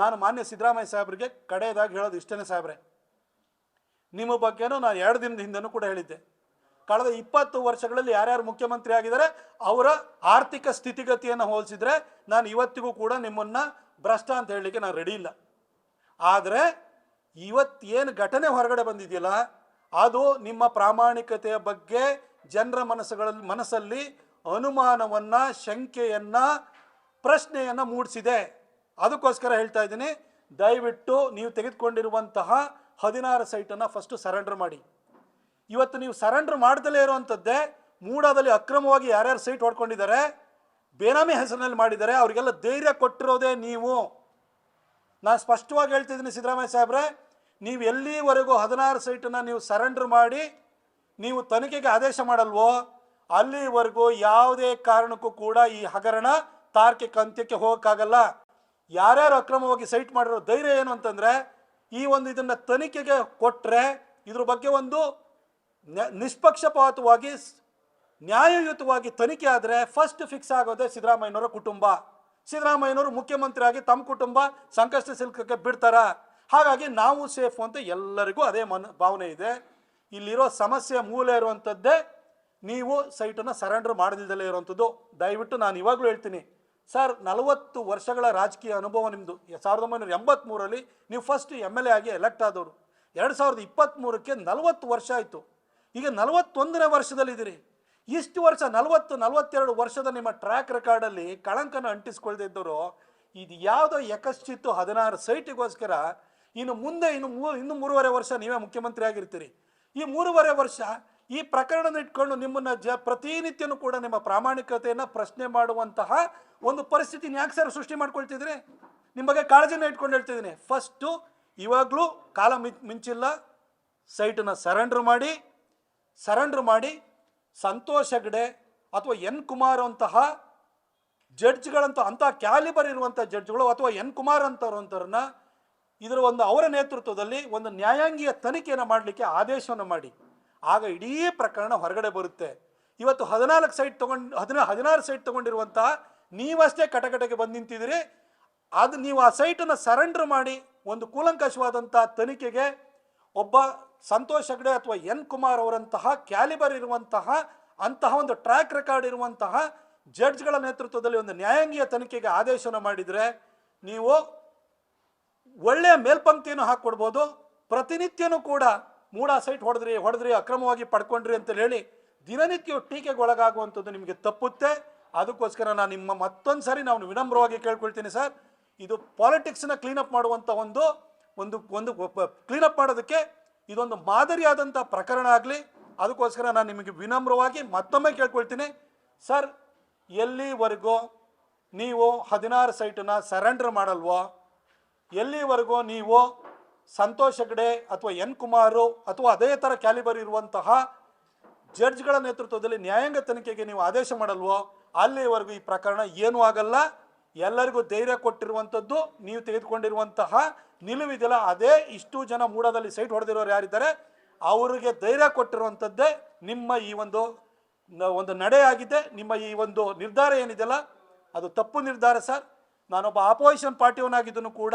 ನಾನು ಮಾನ್ಯ ಸಿದ್ದರಾಮಯ್ಯ ಸಾಹೇಬರಿಗೆ ಕಡೆಯದಾಗಿ ಹೇಳೋದು ಇಷ್ಟೇ ಸಾಹೇಬ್ರೆ. ನಿಮ್ಮ ಬಗ್ಗೆನೂ ನಾನು ಎರಡು ದಿನದ ಹಿಂದೆನೂ ಕೂಡ ಹೇಳಿದ್ದೆ. ಕಳೆದ ಇಪ್ಪತ್ತು ವರ್ಷಗಳಲ್ಲಿ ಯಾರ್ಯಾರು ಮುಖ್ಯಮಂತ್ರಿ ಆಗಿದ್ದಾರೆ, ಅವರ ಆರ್ಥಿಕ ಸ್ಥಿತಿಗತಿಯನ್ನು ಹೋಲಿಸಿದ್ರೆ ನಾನು ಇವತ್ತಿಗೂ ಕೂಡ ನಿಮ್ಮನ್ನ ಭ್ರಷ್ಟ ಅಂತ ಹೇಳಲಿಕ್ಕೆ ನಾನು ರೆಡಿ ಇಲ್ಲ. ಆದರೆ ಇವತ್ತೇನು ಘಟನೆ ಹೊರಗಡೆ ಬಂದಿದೆಯಲ್ಲ, ಅದು ನಿಮ್ಮ ಪ್ರಾಮಾಣಿಕತೆಯ ಬಗ್ಗೆ ಜನರ ಮನಸ್ಸುಗಳಲ್ಲಿ, ಮನಸ್ಸಲ್ಲಿ ಅನುಮಾನವನ್ನ, ಶಂಕೆಯನ್ನು, ಪ್ರಶ್ನೆಯನ್ನ ಮೂಡಿಸಿದೆ. ಅದಕ್ಕೋಸ್ಕರ ಹೇಳ್ತಾ ಇದ್ದೀನಿ, ದಯವಿಟ್ಟು ನೀವು ತೆಗೆದುಕೊಂಡಿರುವಂತಹ ಹದಿನಾರು ಸೈಟನ್ನು ಫಸ್ಟು ಸರೆಂಡರ್ ಮಾಡಿ. ಇವತ್ತು ನೀವು ಸರೆಂಡರ್ ಮಾಡ್ದಲೇ ಇರುವಂಥದ್ದೇ, ಮೂಡಾದಲ್ಲಿ ಅಕ್ರಮವಾಗಿ ಯಾರ್ಯಾರು ಸೈಟ್ ಹೊಡ್ಕೊಂಡಿದ್ದಾರೆ, ಬೇನಾಮಿ ಹೆಸರಿನಲ್ಲಿ ಮಾಡಿದ್ದಾರೆ, ಅವರಿಗೆಲ್ಲ ಧೈರ್ಯ ಕೊಟ್ಟಿರೋದೇ ನೀವು. ನಾನು ಸ್ಪಷ್ಟವಾಗಿ ಹೇಳ್ತಿದ್ದೀನಿ ಸಿದ್ದರಾಮಯ್ಯ ಸಾಹೇಬ್ರೆ, ನೀವು ಎಲ್ಲಿವರೆಗೂ ಹದಿನಾರು ಸೈಟನ್ನು ನೀವು ಸರೆಂಡರ್ ಮಾಡಿ, ನೀವು ತನಿಖೆಗೆ ಆದೇಶ ಮಾಡಲ್ವೋ, ಅಲ್ಲಿವರೆಗೂ ಯಾವುದೇ ಕಾರಣಕ್ಕೂ ಕೂಡ ಈ ಹಗರಣ ತಾರ್ಕಿಕ ಅಂತ್ಯಕ್ಕೆ ಹೋಗೋಕ್ಕಾಗಲ್ಲ. ಯಾರ್ಯಾರು ಅಕ್ರಮವಾಗಿ ಸೈಟ್ ಮಾಡಿರೋ ಧೈರ್ಯ ಏನು ಅಂತಂದ್ರೆ, ಈ ಒಂದು ಇದನ್ನ ತನಿಖೆಗೆ ಕೊಟ್ಟರೆ ಇದ್ರ ಬಗ್ಗೆ ಒಂದು ನಿಷ್ಪಕ್ಷಪಾತವಾಗಿ ನ್ಯಾಯಯುತವಾಗಿ ತನಿಖೆ ಆದರೆ ಫಸ್ಟ್ ಫಿಕ್ಸ್ ಆಗೋದೆ ಸಿದ್ದರಾಮಯ್ಯನವರ ಕುಟುಂಬ. ಸಿದ್ದರಾಮಯ್ಯನವರು ಮುಖ್ಯಮಂತ್ರಿ ಆಗಿ ತಮ್ಮ ಕುಟುಂಬ ಸಂಕಷ್ಟ ಸಿಲ್ಕಕ್ಕೆ ಬಿಡ್ತಾರ. ಹಾಗಾಗಿ ನಾವು ಸೇಫು ಅಂತ ಎಲ್ಲರಿಗೂ ಅದೇ ಮನ, ಭಾವನೆ ಇದೆ. ಇಲ್ಲಿರೋ ಸಮಸ್ಯೆ ಮೂಲ ಇರುವಂಥದ್ದೇ ನೀವು ಸೈಟನ್ನು ಸರೆಂಡರ್ ಮಾಡದಿದ್ದಲೇ ಇರುವಂಥದ್ದು ದಯವಿಟ್ಟು ನಾನು ಇವಾಗಲೂ ಹೇಳ್ತೀನಿ ಸರ್, ನಲವತ್ತು ವರ್ಷಗಳ ರಾಜಕೀಯ ಅನುಭವ ನಿಮ್ಮದು ಸಾವಿರದ ಒಂಬೈನೂರ ಎಂಬತ್ತ್ಮೂರಲ್ಲಿ ನೀವು ಫಸ್ಟ್ ಎಂ ಎಲ್ ಎ ಆಗಿ ಎಲೆಕ್ಟ್ ಆದವರು. ಎರಡು ಸಾವಿರದ ಇಪ್ಪತ್ತ್ಮೂರಕ್ಕೆ ನಲವತ್ತು ವರ್ಷ ಆಯಿತು. ಈಗ ನಲವತ್ತೊಂದನೇ ವರ್ಷದಲ್ಲಿದ್ದೀರಿ. ಇಷ್ಟು ವರ್ಷ, ನಲವತ್ತು, ನಲವತ್ತೆರಡು ವರ್ಷದ ನಿಮ್ಮ ಟ್ರ್ಯಾಕ್ ರೆಕಾರ್ಡಲ್ಲಿ ಕಳಂಕನ ಅಂಟಿಸ್ಕೊಳ್ದಿದ್ದರು ಇದು ಯಾವುದೋ ಯಕಶ್ಚಿತ್ತು ಹದಿನಾರು ಸೈಟಿಗೋಸ್ಕರ. ಇನ್ನು ಮುಂದೆ ಇನ್ನು ಮೂ ಇನ್ನು ಮೂರುವರೆ ವರ್ಷ ನೀವೇ ಮುಖ್ಯಮಂತ್ರಿ ಆಗಿರ್ತೀರಿ. ಈ ಮೂರುವರೆ ವರ್ಷ ಈ ಪ್ರಕರಣದ ಇಟ್ಕೊಂಡು ನಿಮ್ಮನ್ನು ಜ ಪ್ರತಿನಿತ್ಯನೂ ಕೂಡ ನಿಮ್ಮ ಪ್ರಾಮಾಣಿಕತೆಯನ್ನು ಪ್ರಶ್ನೆ ಮಾಡುವಂತಹ ಒಂದು ಪರಿಸ್ಥಿತಿನ ಯಾಕೆ ಸರ್ ಸೃಷ್ಟಿ ಮಾಡ್ಕೊಳ್ತಿದ್ರಿ? ನಿಮ್ಮ ಬಗ್ಗೆ ಕಾಳಜಿನ ಇಟ್ಕೊಂಡು ಹೇಳ್ತಿದ್ದೀನಿ. ಫಸ್ಟು ಇವಾಗಲೂ ಕಾಲ ಮಿಂಚ್ ಮಿಂಚಿಲ್ಲ. ಸೈಟನ್ನು ಸರೆಂಡ್ರ್ ಮಾಡಿ ಸರೆಂಡ್ರ್ ಮಾಡಿ ಸಂತೋಷ್ ಹೆಗ್ಡೆ ಅಥವಾ ಎನ್ ಕುಮಾರ್ ಅಂತಹ ಜಡ್ಜ್ಗಳಂತ ಅಂಥ ಕ್ಯಾಲಿಬರ್ ಇರುವಂಥ ಜಡ್ಜ್ಗಳು ಅಥವಾ ಎನ್ ಕುಮಾರ್ ಅಂತವ್ರಂಥವ್ರನ್ನ ಇದರ ಒಂದು ಅವರ ನೇತೃತ್ವದಲ್ಲಿ ಒಂದು ನ್ಯಾಯಾಂಗೀಯ ತನಿಖೆಯನ್ನು ಮಾಡಲಿಕ್ಕೆ ಆದೇಶವನ್ನು ಮಾಡಿ. ಆಗ ಇಡೀ ಪ್ರಕರಣ ಹೊರಗಡೆ ಬರುತ್ತೆ. ಇವತ್ತು ಹದಿನಾಲ್ಕು ಸೈಟ್ ತೊಗೊಂಡು, ಹದಿನ, ಹದಿನಾರು ಸೈಟ್ ತಗೊಂಡಿರುವಂತಹ ನೀವಷ್ಟೇ ಕಟಕಟಗೆ ಬಂದು ನಿಂತಿದ್ದೀರಿ. ಅದು ನೀವು ಆ ಸೈಟನ್ನು ಸರೆಂಡರ್ ಮಾಡಿ ಒಂದು ಕೂಲಂಕಷವಾದಂಥ ತನಿಖೆಗೆ ಒಬ್ಬ ಸಂತೋಷ್ ಹೆಗ್ಡೆ ಅಥವಾ ಎನ್ ಕುಮಾರ್ ಅವರಂತಹ ಕ್ಯಾಲಿಬರ್ ಇರುವಂತಹ, ಅಂತಹ ಒಂದು ಟ್ರ್ಯಾಕ್ ರೆಕಾರ್ಡ್ ಇರುವಂತಹ ಜಡ್ಜ್ಗಳ ನೇತೃತ್ವದಲ್ಲಿ ಒಂದು ನ್ಯಾಯಾಂಗೀಯ ತನಿಖೆಗೆ ಆದೇಶವನ್ನು ಮಾಡಿದರೆ ನೀವು ಒಳ್ಳೆಯ ಮೇಲ್ಪಂಕ್ತಿಯನ್ನು ಹಾಕ್ಕೊಡ್ಬೋದು. ಪ್ರತಿನಿತ್ಯನೂ ಕೂಡ ಮೂಡ ಸೈಟ್ ಹೊಡೆದ್ರಿ ಹೊಡೆದ್ರಿ, ಅಕ್ರಮವಾಗಿ ಪಡ್ಕೊಂಡ್ರಿ ಅಂತ ಹೇಳಿ ದಿನನಿತ್ಯ ಟೀಕೆಗೆ ಒಳಗಾಗುವಂಥದ್ದು ನಿಮಗೆ ತಪ್ಪುತ್ತೆ. ಅದಕ್ಕೋಸ್ಕರ ನಾನು ನಿಮ್ಮ ಮತ್ತೊಂದು ಸಾರಿ ನಾನು ವಿನಮ್ರವಾಗಿ ಕೇಳ್ಕೊಳ್ತೀನಿ ಸರ್. ಇದು ಪಾಲಿಟಿಕ್ಸ್ನ ಕ್ಲೀನಪ್ ಮಾಡುವಂಥ ಒಂದು ಒಂದು ಒಂದು ಕ್ಲೀನಪ್ ಮಾಡೋದಕ್ಕೆ ಇದೊಂದು ಮಾದರಿಯಾದಂಥ ಪ್ರಕರಣ ಆಗಲಿ. ಅದಕ್ಕೋಸ್ಕರ ನಾನು ನಿಮಗೆ ವಿನಮ್ರವಾಗಿ ಮತ್ತೊಮ್ಮೆ ಕೇಳ್ಕೊಳ್ತೀನಿ. ಸರ್, ಎಲ್ಲಿವರೆಗೂ ನೀವು ಹದಿನಾರು ಸೈಟನ್ನು ಸರೆಂಡರ್ ಮಾಡಲ್ವೋ? ಎಲ್ಲಿವರೆಗೂ ನೀವು ಸಂತೋಷ್ ಹೆಗ್ಡೆ ಅಥವಾ ಎನ್ ಕುಮಾರು ಅಥವಾ ಅದೇ ಥರ ಕ್ಯಾಲಿಬರ್ ಇರುವಂತಹ ಜಡ್ಜ್ಗಳ ನೇತೃತ್ವದಲ್ಲಿ ನ್ಯಾಯಾಂಗ ತನಿಖೆಗೆ ನೀವು ಆದೇಶ ಮಾಡಲ್ವೋ, ಅಲ್ಲಿವರೆಗೂ ಈ ಪ್ರಕರಣ ಏನೂ ಆಗಲ್ಲ. ಎಲ್ಲರಿಗೂ ಧೈರ್ಯ ಕೊಟ್ಟಿರುವಂಥದ್ದು, ನೀವು ತೆಗೆದುಕೊಂಡಿರುವಂತಹ ನಿಲುವಿದೆಯಲ್ಲ, ಅದೇ ಇಷ್ಟು ಜನ ಮೂಡದಲ್ಲಿ ಸೈಟ್ ಹೊಡೆದಿರೋರು ಯಾರಿದ್ದಾರೆ, ಅವರಿಗೆ ಧೈರ್ಯ ಕೊಟ್ಟಿರುವಂಥದ್ದೇ ನಿಮ್ಮ ಈ ಒಂದು ಒಂದು ನಡೆ ಆಗಿದೆ. ನಿಮ್ಮ ಈ ಒಂದು ನಿರ್ಧಾರ ಏನಿದೆಯಲ್ಲ, ಅದು ತಪ್ಪು ನಿರ್ಧಾರ ಸರ್. ನಾನೊಬ್ಬ ಆಪೋಸಿಷನ್ ಪಾರ್ಟಿಯವನಾಗಿದ್ದನು ಕೂಡ,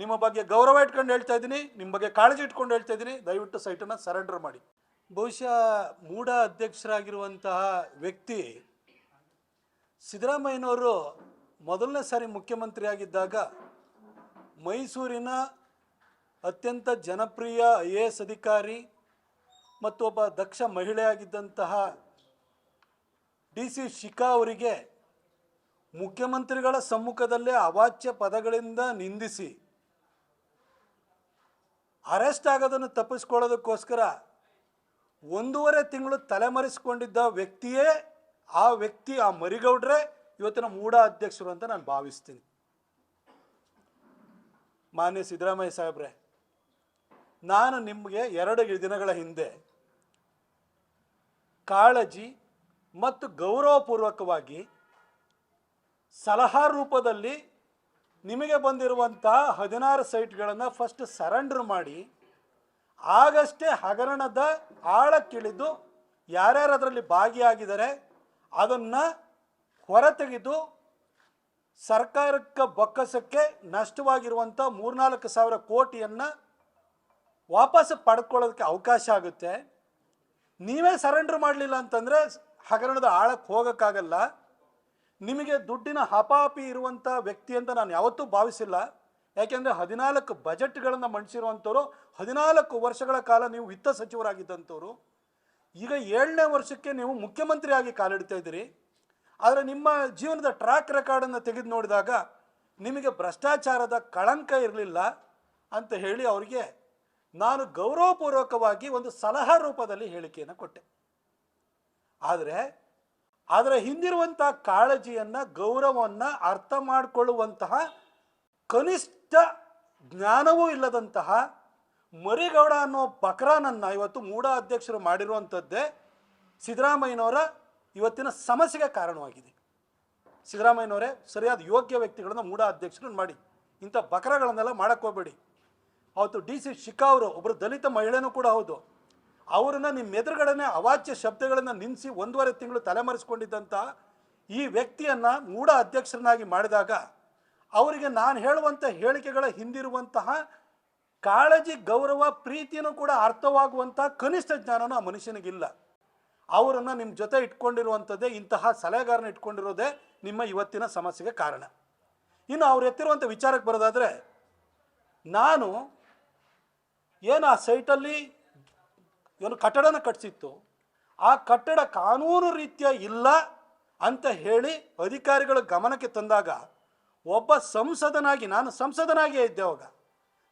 ನಿಮ್ಮ ಬಗ್ಗೆ ಗೌರವ ಇಟ್ಕೊಂಡು ಹೇಳ್ತಾ ಇದ್ದೀನಿ, ನಿಮ್ಮ ಬಗ್ಗೆ ಕಾಳಜಿ ಇಟ್ಕೊಂಡು ಹೇಳ್ತಾ ಇದ್ದೀನಿ. ದಯವಿಟ್ಟು ಸೈಟನ್ನು ಸರೆಂಡರ್ ಮಾಡಿ. ಬಹುಶಃ ಮೂಢ ಅಧ್ಯಕ್ಷರಾಗಿರುವಂತಹ ವ್ಯಕ್ತಿ ಸಿದ್ದರಾಮಯ್ಯನವರು ಮೊದಲನೇ ಸಾರಿ ಮುಖ್ಯಮಂತ್ರಿಯಾಗಿದ್ದಾಗ ಮೈಸೂರಿನ ಅತ್ಯಂತ ಜನಪ್ರಿಯ ಐ ಎ ಎಸ್ ಅಧಿಕಾರಿ ಮತ್ತು ಒಬ್ಬ ದಕ್ಷ ಮಹಿಳೆಯಾಗಿದ್ದಂತಹ ಡಿ ಸಿ ಶಿಖಾ ಅವರಿಗೆ ಮುಖ್ಯಮಂತ್ರಿಗಳ ಸಮ್ಮುಖದಲ್ಲೇ ಅವಾಚ್ಯ ಪದಗಳಿಂದ ನಿಂದಿಸಿ ಅರೆಸ್ಟ್ ಆಗೋದನ್ನು ತಪ್ಪಿಸ್ಕೊಳ್ಳೋದಕ್ಕೋಸ್ಕರ ಒಂದೂವರೆ ತಿಂಗಳು ತಲೆಮರೆಸಿಕೊಂಡಿದ್ದ ವ್ಯಕ್ತಿಯೇ ಆ ವ್ಯಕ್ತಿ, ಆ ಮರಿಗೌಡ್ರೆ ಇವತ್ತಿನ ಮೂಢ ಅಧ್ಯಕ್ಷರು ಅಂತ ನಾನು ಭಾವಿಸ್ತೀನಿ. ಮಾನ್ಯ ಸಿದ್ದರಾಮಯ್ಯ ಸಾಹೇಬ್ರೆ, ನಾನು ನಿಮಗೆ ಎರಡು ದಿನಗಳ ಹಿಂದೆ ಕಾಳಜಿ ಮತ್ತು ಗೌರವಪೂರ್ವಕವಾಗಿ ಸಲಹಾ ರೂಪದಲ್ಲಿ ನಿಮಗೆ ಬಂದಿರುವಂಥ ಹದಿನಾರು ಸೈಟ್ಗಳನ್ನು ಫಸ್ಟ್ ಸರೆಂಡರ್ ಮಾಡಿ ಆಗಷ್ಟೇ ಹಗರಣದ ಆಳಕ್ಕಿಳಿದು ಯಾರ್ಯಾರು ಅದರಲ್ಲಿ ಭಾಗಿಯಾಗಿದ್ದಾರೆ ಅದನ್ನು ಹೊರತೆಗೆದು ಸರ್ಕಾರಕ್ಕೆ ಬೊಕ್ಕಸಕ್ಕೆ ನಷ್ಟವಾಗಿರುವಂಥ ಮೂರ್ನಾಲ್ಕು ಸಾವಿರ ಕೋಟಿಯನ್ನು ವಾಪಸ್ ಪಡ್ಕೊಳ್ಳೋದಕ್ಕೆ ಅವಕಾಶ ಆಗುತ್ತೆ. ನೀವೇ ಸರೆಂಡರ್ ಮಾಡಲಿಲ್ಲ ಅಂತಂದರೆ ಹಗರಣದ ಆಳಕ್ಕೆ ಹೋಗೋಕ್ಕಾಗಲ್ಲ. ನಿಮಗೆ ದುಡ್ಡಿನ ಹಪಾಪಿ ಇರುವಂಥ ವ್ಯಕ್ತಿ ಅಂತ ನಾನು ಯಾವತ್ತೂ ಭಾವಿಸಿಲ್ಲ. ಯಾಕೆಂದರೆ ಹದಿನಾಲ್ಕು ಬಜೆಟ್ಗಳನ್ನು ಮಂಡಿಸಿರುವಂಥವ್ರು, ಹದಿನಾಲ್ಕು ವರ್ಷಗಳ ಕಾಲ ನೀವು ವಿತ್ತ ಸಚಿವರಾಗಿದ್ದಂಥವ್ರು, ಈಗ ಏಳನೇ ವರ್ಷಕ್ಕೆ ನೀವು ಮುಖ್ಯಮಂತ್ರಿಯಾಗಿ ಕಾಲಿಡ್ತಾ ಇದ್ದೀರಿ. ಆದರೆ ನಿಮ್ಮ ಜೀವನದ ಟ್ರ್ಯಾಕ್ ರೆಕಾರ್ಡನ್ನು ತೆಗೆದು ನೋಡಿದಾಗ ನಿಮಗೆ ಭ್ರಷ್ಟಾಚಾರದ ಕಳಂಕ ಇರಲಿಲ್ಲ ಅಂತ ಹೇಳಿ ಅವರಿಗೆ ನಾನು ಗೌರವಪೂರ್ವಕವಾಗಿ ಒಂದು ಸಲಹಾ ರೂಪದಲ್ಲಿ ಹೇಳಿಕೆಯನ್ನು ಕೊಟ್ಟೆ. ಆದರೆ ಅದರ ಹಿಂದಿರುವಂಥ ಕಾಳಜಿಯನ್ನು, ಗೌರವವನ್ನು ಅರ್ಥ ಮಾಡಿಕೊಳ್ಳುವಂತಹ ಕನಿಷ್ಠ ಜ್ಞಾನವೂ ಇಲ್ಲದಂತಹ ಮರಿಗೌಡ ಅನ್ನೋ ಬಕ್ರಾನನ್ನು ಇವತ್ತು ಮೂಢ ಅಧ್ಯಕ್ಷರು ಮಾಡಿರುವಂಥದ್ದೇ ಸಿದ್ದರಾಮಯ್ಯನವರ ಇವತ್ತಿನ ಸಮಸ್ಯೆಗೆ ಕಾರಣವಾಗಿದೆ. ಸಿದ್ದರಾಮಯ್ಯನವರೇ ಸರಿಯಾದ ಯೋಗ್ಯ ವ್ಯಕ್ತಿಗಳನ್ನು ಮೂಢ ಅಧ್ಯಕ್ಷರನ್ನು ಮಾಡಿ, ಇಂಥ ಬಕರಗಳನ್ನೆಲ್ಲ ಮಾಡಕ್ಕೆ ಹೋಗ್ಬೇಡಿ. ಅವತ್ತು ಡಿ ಸಿ ಶಿಖಾ ಅವರು ಒಬ್ಬರು ದಲಿತ ಮಹಿಳೆನೂ ಕೂಡ ಹೌದು, ಅವರನ್ನು ನಿಮ್ಮ ಎದುರುಗಡೆನೆ ಅವಾಚ್ಯ ಶಬ್ದಗಳನ್ನು ನಿಲ್ಲಿಸಿ ಒಂದೂವರೆ ತಿಂಗಳು ತಲೆಮರೆಸ್ಕೊಂಡಿದ್ದಂಥ ಈ ವ್ಯಕ್ತಿಯನ್ನು ಮೂಢ ಅಧ್ಯಕ್ಷರನ್ನಾಗಿ ಮಾಡಿದಾಗ ಅವರಿಗೆ ನಾನು ಹೇಳುವಂಥ ಹೇಳಿಕೆಗಳ ಹಿಂದಿರುವಂತಹ ಕಾಳಜಿ, ಗೌರವ ಪ್ರೀತಿಯೂ ಕೂಡ ಅರ್ಥವಾಗುವಂತಹ ಕನಿಷ್ಠ ಜ್ಞಾನನೂ ಆ ಮನುಷ್ಯನಿಗಿಲ್ಲ. ಅವರನ್ನು ನಿಮ್ಮ ಜೊತೆ ಇಟ್ಕೊಂಡಿರುವಂಥದ್ದೇ ಇಂತಹ ಸಲಹೆಗಾರನ ಇಟ್ಕೊಂಡಿರೋದೇ ನಿಮ್ಮ ಇವತ್ತಿನ ಸಮಸ್ಯೆಗೆ ಕಾರಣ. ಇನ್ನು ಅವ್ರು ಎತ್ತಿರುವಂಥ ವಿಚಾರಕ್ಕೆ ಬರೋದಾದರೆ, ನಾನು ಏನು ಆ ಸೈಟಲ್ಲಿ ಏನು ಕಟ್ಟಡನ ಕಟ್ಟಿಸಿತ್ತು ಆ ಕಟ್ಟಡ ಕಾನೂನು ರೀತಿಯ ಇಲ್ಲ ಅಂತ ಹೇಳಿ ಅಧಿಕಾರಿಗಳ ಗಮನಕ್ಕೆ ತಂದಾಗ ಒಬ್ಬ ಸಂಸದನಾಗಿ ನಾನು ಸಂಸದನಾಗಿಯೇ ಇದ್ದೆ ಅವಾಗ.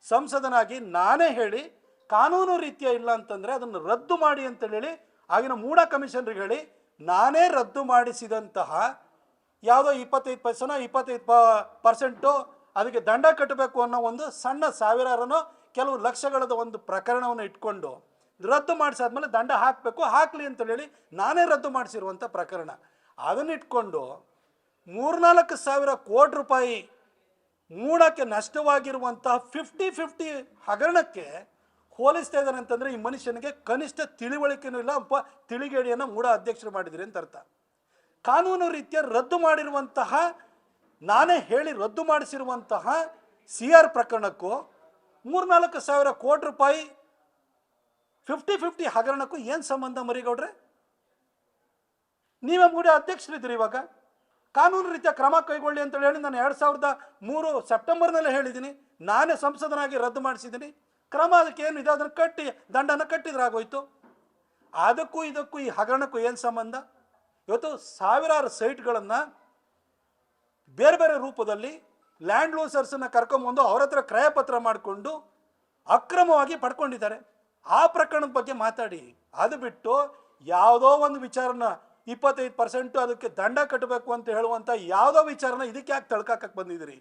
ಸಂಸದನಾಗಿ ನಾನೇ ಹೇಳಿ ಕಾನೂನು ರೀತಿಯ ಇಲ್ಲ ಅಂತಂದರೆ ಅದನ್ನು ರದ್ದು ಮಾಡಿ ಅಂತ ಹೇಳಿ ಆಗಿನ ಮೂಡ ಕಮಿಷನರ್ಗೆ ಹೇಳಿ ನಾನೇ ರದ್ದು ಮಾಡಿಸಿದಂತಹ ಯಾವುದೋ ಇಪ್ಪತ್ತೈದು ಪರ್ಸೆನೋ ಇಪ್ಪತ್ತೈದು ಪ ಪರ್ಸೆಂಟು ಅದಕ್ಕೆ ದಂಡ ಕಟ್ಟಬೇಕು ಅನ್ನೋ ಒಂದು ಸಣ್ಣ ಸಾವಿರಾರನೋ ಕೆಲವು ಲಕ್ಷಗಳದ ಒಂದು ಪ್ರಕರಣವನ್ನು ಇಟ್ಕೊಂಡು ರದ್ದು ಮಾಡಿಸಾದ್ಮೇಲೆ ದಂಡ ಹಾಕಬೇಕು, ಹಾಕಲಿ ಅಂತ ಹೇಳಿ ನಾನೇ ರದ್ದು ಮಾಡಿಸಿರುವಂಥ ಪ್ರಕರಣ. ಅದನ್ನ ಇಟ್ಕೊಂಡು ಮೂರ್ನಾಲ್ಕು ಸಾವಿರ ಕೋಟಿ ರೂಪಾಯಿ ಮೂಡಕ್ಕೆ ನಷ್ಟವಾಗಿರುವಂತಹ ಫಿಫ್ಟಿ ಫಿಫ್ಟಿ ಹಗರಣಕ್ಕೆ ಹೋಲಿಸ್ತಾ ಇದ್ದಾರೆ ಅಂತಂದ್ರೆ ಈ ಮನುಷ್ಯನಿಗೆ ಕನಿಷ್ಠ ತಿಳಿವಳಿಕೆನೂ ಇಲ್ಲ ಒಬ್ಬ ತಿಳಿಗೇಡಿಯನ್ನು ಮೂಡ ಅಧ್ಯಕ್ಷರು ಮಾಡಿದ್ರಿ ಅಂತ ಅರ್ಥ. ಕಾನೂನು ರೀತಿಯ ರದ್ದು ಮಾಡಿರುವಂತಹ, ನಾನೇ ಹೇಳಿ ರದ್ದು ಮಾಡಿಸಿರುವಂತಹ ಸಿ ಆರ್ ಪ್ರಕರಣಕ್ಕೂ ಮೂರ್ನಾಲ್ಕು ಸಾವಿರ ಕೋಟಿ ರೂಪಾಯಿ ಫಿಫ್ಟಿ ಫಿಫ್ಟಿ ಹಗರಣಕ್ಕೂ ಏನು ಸಂಬಂಧ ಮರಿಗೌಡ್ರೆ? ನೀವೇ ಮೂಡಿ ಅಧ್ಯಕ್ಷರಿದ್ದೀರಿ ಇವಾಗ. ಕಾನೂನು ರೀತಿಯ ಕ್ರಮ ಕೈಗೊಳ್ಳಿ ಅಂತ ಹೇಳಿ ನಾನು ಎರಡು ಸಾವಿರದ ಮೂರು ಸೆಪ್ಟೆಂಬರ್ನಲ್ಲೇ ಹೇಳಿದ್ದೀನಿ. ನಾನೇ ಸಂಸದನಾಗಿ ರದ್ದು ಮಾಡಿಸಿದ್ದೀನಿ. ಕ್ರಮ ಅದಕ್ಕೆ ಏನು ಇದೆ? ಅದನ್ನು ಕಟ್ಟಿ ದಂಡನ ಕಟ್ಟಿದ್ರಾಗೋಯ್ತು. ಅದಕ್ಕೂ ಇದಕ್ಕೂ ಈ ಹಗರಣಕ್ಕೂ ಏನು ಸಂಬಂಧ? ಇವತ್ತು ಸಾವಿರಾರು ಸೈಟ್ಗಳನ್ನು ಬೇರೆ ಬೇರೆ ರೂಪದಲ್ಲಿ ಲ್ಯಾಂಡ್ ಲೂಸರ್ಸನ್ನು ಕರ್ಕೊಂಬಂದು ಅವ್ರ ಹತ್ರ ಕ್ರಯಪತ್ರ ಮಾಡಿಕೊಂಡು ಅಕ್ರಮವಾಗಿ ಪಡ್ಕೊಂಡಿದ್ದಾರೆ. ಆ ಪ್ರಕರಣದ ಬಗ್ಗೆ ಮಾತಾಡಿ. ಅದು ಬಿಟ್ಟು ಯಾವುದೋ ಒಂದು ವಿಚಾರನ ಇಪ್ಪತ್ತೈದು ಪರ್ಸೆಂಟು ಅದಕ್ಕೆ ದಂಡ ಕಟ್ಟಬೇಕು ಅಂತ ಹೇಳುವಂಥ ಯಾವುದೋ ವಿಚಾರನ ಇದಕ್ಕೆ ಯಾಕೆ ತಳ್ಕಾಕಕ್ಕೆ ಬಂದಿದ್ದೀರಿ?